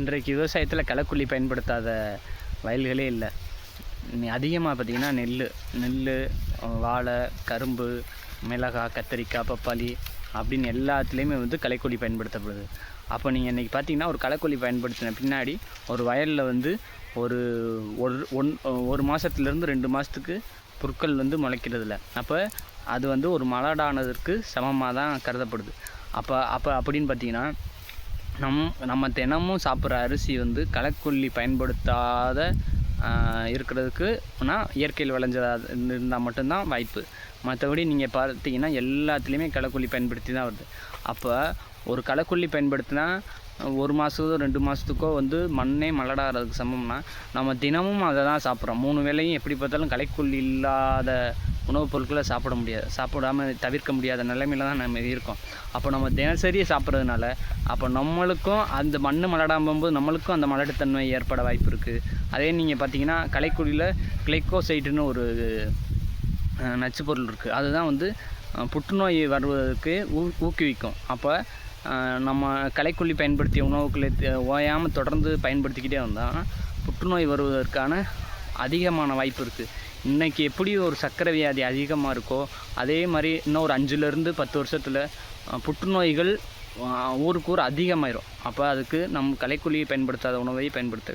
இன்றைக்கு விவசாயத்தில் களைக்கொல்லி பயன்படுத்தாத வயல்களே இல்லை. அதிகமாக பார்த்திங்கன்னா நெல் நெல் வாழை கரும்பு மிளகாய் கத்திரிக்காய் பப்பாளி அப்படின்னு எல்லாத்துலேயுமே வந்து களைக்கொல்லி பயன்படுத்தப்படுது. அப்போ நீங்கள் இன்றைக்கி பார்த்தீங்கன்னா ஒரு களைக்கொல்லி பயன்படுத்தின பின்னாடி ஒரு வயலில் வந்து ஒரு ஒரு ஒன் ஒரு மாதத்துலேருந்து ரெண்டு மாதத்துக்கு புற்கள் வந்து முளைக்கிறதில்ல. அப்போ அது வந்து ஒரு மலடானதற்கு சமமாக தான் கருதப்படுது. அப்போ அப்போ அப்படின்னு பார்த்தீங்கன்னா நம் நம்ம தினமும் சாப்பிட்ற அரிசி வந்து களைக்கொல்லி பயன்படுத்தாத இருக்கிறதுக்கு ஆனால் இயற்கையில் விளைஞ்சதாக இருந்தால் மட்டும்தான் வாய்ப்பு. மற்றபடி நீங்கள் பார்த்தீங்கன்னா எல்லாத்துலேயுமே களைக்கொல்லி பயன்படுத்தி தான் வருது. அப்போ ஒரு களைக்கொல்லி பயன்படுத்தினா ஒரு மாதத்துக்கோ ரெண்டு மாதத்துக்கோ வந்து மண்ணே மலடாகிறதுக்கு சமம்னா நம்ம தினமும் அதை தான் சாப்பிட்றோம். மூணு வேளையும் எப்படி பார்த்தாலும் களைக்கொல்லி இல்லாத உணவுப் பொருட்களை சாப்பிட முடியாது சாப்பிடாம தவிர்க்க முடியாத நிலைமையில தான் நம்ம இருக்கோம். அப்போ நம்ம தினசரி சாப்பிட்றதுனால அப்போ நம்மளுக்கும் அந்த மண் மலடாம போகும்போது நம்மளுக்கும் அந்த மலட்டுத்தன்மை ஏற்பட வாய்ப்பு இருக்குது அதே நீங்கள் பார்த்தீங்கன்னா கலைக்குடியில் கிளைக்கோசைட்டுன்னு ஒரு நச்சு பொருள் இருக்குது அதுதான் வந்து புற்றுநோய் வருவதற்கு ஊ ஊக்குவிக்கும். அப்போ நம்ம கலைக்குள்ளி பயன்படுத்திய உணவுகளை ஓயாமல் தொடர்ந்து பயன்படுத்திக்கிட்டே வந்தால் புற்றுநோய் வருவதற்கான அதிகமான வாய்ப்பு இருக்குது இன்றைக்கி எப்படி ஒரு சர்க்கரை வியாதி அதிகமாக இருக்கோ அதே மாதிரி இன்னும் ஒரு அஞ்சுலேருந்து பத்து வருஷத்தில் புற்றுநோய்கள் ஊருக்கு ஊர் அதிகமாயிரும். அப்போ அதுக்கு நம் கலைக்குழியை பயன்படுத்தாத உணவை பயன்படுத்த